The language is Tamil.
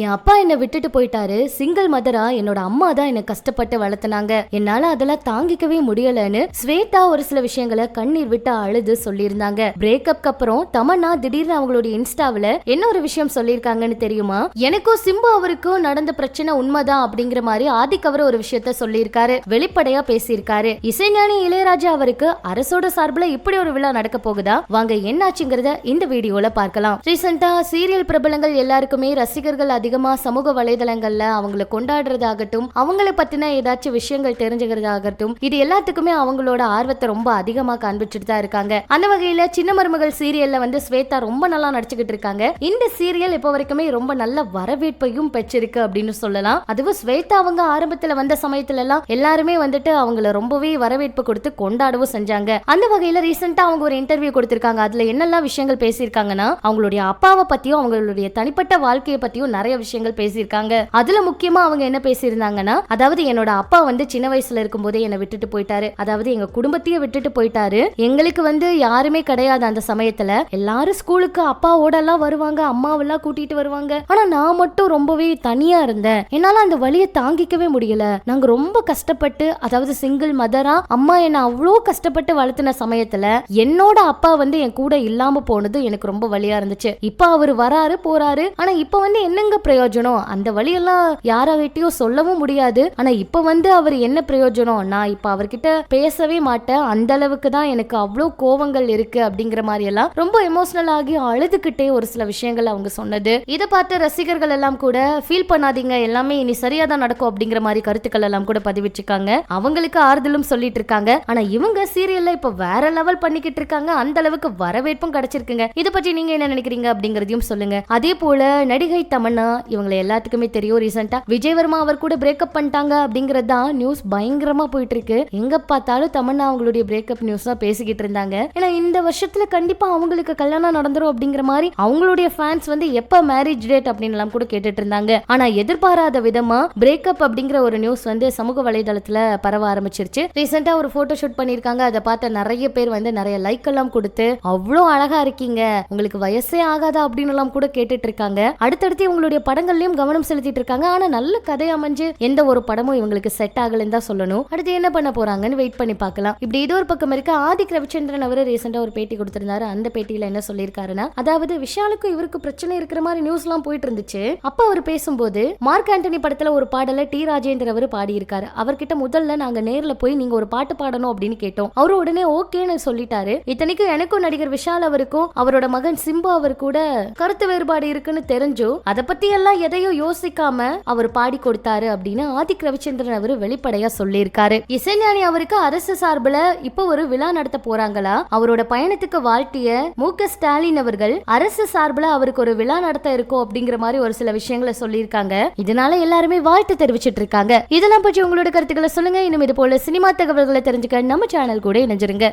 என் அப்பா என்னை விட்டுட்டு போயிட்டாரு. சிங்கிள் மதரா என்னோட அம்மா தான் என்னை கஷ்டப்பட்டு வளர்த்துனாங்க. என்னால அதெல்லாம் தாங்கிக்கவே முடியலன்னு ஸ்வேதா ஒரு சில விஷயங்களை கண்ணீர் விட்டு அழுது சொல்லியிருந்தாங்க. பிரேக்கப்க்கு அப்புறம் தமன்னா திடீர்னு அவங்களுடைய இன்ஸ்டாவில என்ன ஒரு விஷயம் சொல்லியிருக்காங்கன்னு தெரியுமா? எனக்கும் சிம்பு அவருக்கும் நடந்த பிரச்சனை உண்மைதான் அப்படிங்கிற மாதிரி ஆதிக் அவர் ஒரு விஷயத்த சொல்லியிருக்காரு. வெளிப்படையா பேசியிருக்காரு. இசைஞானி இளையராஜா அவருக்கு அரசோட சார்பில் இப்படி ஒரு விழா நடக்க போகுதா? வாங்க என்னாச்சுங்கிறத இந்த வீடியோல பார்க்கலாம். ரீசெண்டா சீரியல் பிரபலங்கள் எல்லாருக்குமே ரசிகர்கள் அதிகமாக சமூக வலைதளங்களில் அவங்கள கொண்டாடுறதாகட்டும் அவங்கள பற்றின ஏதாச்சும் விஷயங்கள் தெரிஞ்சுக்கிறதாகட்டும் இது எல்லாத்துக்குமே அவங்களோட ஆர்வத்தை ரொம்ப அதிகமாக காண்பிச்சுட்டு தான் இருக்காங்க. அந்த வகையில் சின்ன மருமகள் சீரியலில் வந்து ஸ்வேதா ரொம்ப நல்லா நடிச்சுக்கிட்டு இருக்காங்க. இந்த சீரியல் இப்போ வரைக்குமே ரொம்ப நல்ல வரவேற்பையும் பெற்றிருக்கு அப்படின்னு சொல்லலாம். அதுவும் ஸ்வேதா அவங்க ஆரம்பத்தில் வந்த சமயத்துல எல்லாம் எல்லாருமே வந்துட்டு அவங்கள ரொம்பவே வரவேற்பு கொடுத்து கொண்டாடவும் செஞ்சாங்க. அந்த வகையில் ரீசெண்டாக அவங்க ஒரு இன்டர்வியூ கொடுத்துருக்காங்க. அதில் என்னெல்லாம் விஷயங்கள் பேசியிருக்காங்கன்னா அவங்களுடைய அப்பாவை பற்றியும் அவங்களுடைய தனிப்பட்ட வாழ்க்கையை பற்றியும் நிறைய விஷயங்கள் பேசியிருக்காங்க. அதுல முக்கியமா அவங்க என்ன பேசியிருந்தாங்கன்னா அதாவது என்னோட அப்பா வந்து சின்ன வயசுல இருக்கும் போதே என்னை விட்டுட்டு போயிட்டாரு. அதாவது எங்க குடும்பத்தையே விட்டுட்டு போயிட்டாரு. எங்களுக்கு வந்து யாருமே கிடையாது அந்த சமயத்துல. எல்லாரும் ஸ்கூலுக்கு அப்பாவோட எல்லாம் வருவாங்க அம்மாவெல்லாம் கூட்டிட்டு வருவாங்க. ஆனா நான் மட்டும் ரொம்பவே தனியா இருந்தேன். என்னால அந்த வழியை தாங்கிக்கவே முடியல. நாங்க ரொம்ப கஷ்டப்பட்டு அதாவது சிங்கிள் மதரா அம்மா என்ன அவ்வளோ கஷ்டப்பட்டு வளர்த்துன சமயத்துல என்னோட அப்பா வந்து என் கூட இல்லாம போனது எனக்கு ரொம்ப வழியா இருந்துச்சு. இப்ப அவர் வராரு போறாரு. ஆனா இப்ப வந்து என்னங்க பிரயோஜனம்? அந்த வழியெல்லாம் யாராகிட்டயும் சொல்லவும் முடியாது. ஆனா இப்ப வந்து அவர் என்ன பிரயோஜனம்? நான் இப்ப அவர்கிட்ட பேசவே மாட்டேன். அந்த அளவுக்கு தான் எனக்கு அவ்வளோ கோவங்கள் இருக்கு அப்படிங்கிற மாதிரி எல்லாம் ரொம்ப எமோஷனல் ஆகி அழுதுகிட்டே ஒரு சில விஷயங்கள் அவங்க சொன்னது. இதை பார்த்த ரசிகர்கள் எல்லாம் கூட ஃபீல் பண்ணாதீங்க. எல்லாமே இனி சரியா தான் நடக்கும் அப்படிங்கிற மாதிரி கருத்துக்கள் எல்லாம் கூட பதிவிட்டிருக்காங்க. அவங்களுக்கு ஆறுதலும் சொல்லிட்டு இருக்காங்க. ஆனா இவங்க சீரியல்ல இப்ப வேற லெவல் பண்ணிக்கிட்டு இருக்காங்க. அந்த அளவுக்கு வரவேற்பும் கிடைச்சிருக்குங்க. இதை பற்றி நீங்க என்ன நினைக்கிறீங்க அப்படிங்கறதையும் சொல்லுங்க. அதே போல நடிகை தமன்னா இவங்களை எல்லாத்துக்குமே தெரியும் ரீசெண்டா விஜயவர்மா அவர் கூட பிரேக்கப் பண்ணிட்டாங்க அப்படிங்கறது தான் நியூஸ் பயங்கரமா போயிட்டு இருக்கு எங்க பார்த்தாலும் தமன்னா அவங்களுடைய பிரேக்கப் நியூஸ் தான் பேசிக்கிட்டு இருந்தாங்க. ஏன்னா இந்த வருஷத்துல கண்டிப்பா அவங்களுக்கு கல்யாணம் நடந்துரும் அப்படிங்கிற மாதிரி அவங்களுடைய ஃபேன்ஸ் வந்து எப்ப மேரேஜ் டேட் அப்படின்னு எல்லாம் கூட கேட்டுட்டு இருந்தாங்க. ஆனா எதிர்பாராத விதமா பிரேக்கப் அப்படிங்கிற ஒரு நியூஸ் வந்து சமூக வலைதளத்துல பரவ ஆரம்பிச்சிருச்சு. ரீசெண்டா ஒரு போட்டோ ஷூட் பண்ணிருக்காங்க அதை பார்த்த நிறைய பேர் வந்து நிறைய லைக் எல்லாம் கொடுத்து அவ்வளோ அழகா இருக்கீங்க. உங்களுக்கு வயசே ஆகாதா? அப்படின்னு எல்லாம் கூட கேட்டுட்டு இருக்காங்க. அடுத்தடுத்து உங்களுடைய இவங்களுடைய படங்கள்லயும் கவனம் செலுத்திட்டு இருக்காங்க. ஆனா நல்ல கதை அமைஞ்சு எந்த ஒரு படமும் இவங்களுக்கு செட் ஆகலன்னு தான் சொல்லணும். அடுத்து என்ன பண்ண போறாங்கன்னு வெயிட் பண்ணி பார்க்கலாம். இப்படி இது ஒரு பக்கம் இருக்க. ஆதிக் ரவிச்சந்திரன் அவர் ரீசெண்டா ஒரு பேட்டி கொடுத்திருந்தாரு. அந்த பேட்டியில என்ன சொல்லியிருக்காருன்னா அதாவது விஷாலுக்கும் இவருக்கு பிரச்சனை இருக்கிற மாதிரி நியூஸ் எல்லாம் போயிட்டு இருந்துச்சு. அப்ப அவர் பேசும்போது மார்க் ஆண்டனி படத்துல ஒரு பாடல டி. ராஜேந்திர அவர் பாடியிருக்காரு. அவர்கிட்ட முதல்ல நாங்க நேர்ல போய் நீங்க ஒரு பாட்டு பாடணும் அப்படின்னு கேட்டோம். அவரு உடனே ஓகேன்னு சொல்லிட்டாரு. இத்தனைக்கும் எனக்கும் நடிகர் விஷால் அவருக்கும் அவரோட மகன் சிம்பு அவர் கூட கருத்து வேறுபாடு இருக்குன்னு தெரிஞ்சோ அதை பத்தி எல்லாம் எதையும் யோசிக்காம அவர் பாடி கொடுத்தாரு அப்படின்னு ஆதிக் ரவிச்சந்திரன் அவரு வெளிப்படையா சொல்லியிருக்காரு. இசைஞானி அவருக்கு அரசு சார்பில் இப்போ ஒரு விழா நடத்த போறாங்களா? அவரோட பயணத்துக்கு வாழ்த்திய மு க ஸ்டாலின் அவர்கள் அரசு சார்பில் அவருக்கு ஒரு விழா நடத்த இருக்கோம் அப்படிங்கிற மாதிரி ஒரு சில விஷயங்களை சொல்லியிருக்காங்க. இதனால எல்லாருமே வாழ்த்து தெரிவிச்சிட்டு இருக்காங்க. இதெல்லாம் பற்றி உங்களோட கருத்துக்களை சொல்லுங்க. இன்னும் இது போல சினிமா தகவல்களை தெரிஞ்சுக்க நம்ம சேனல் கூட இணைஞ்சிருங்க.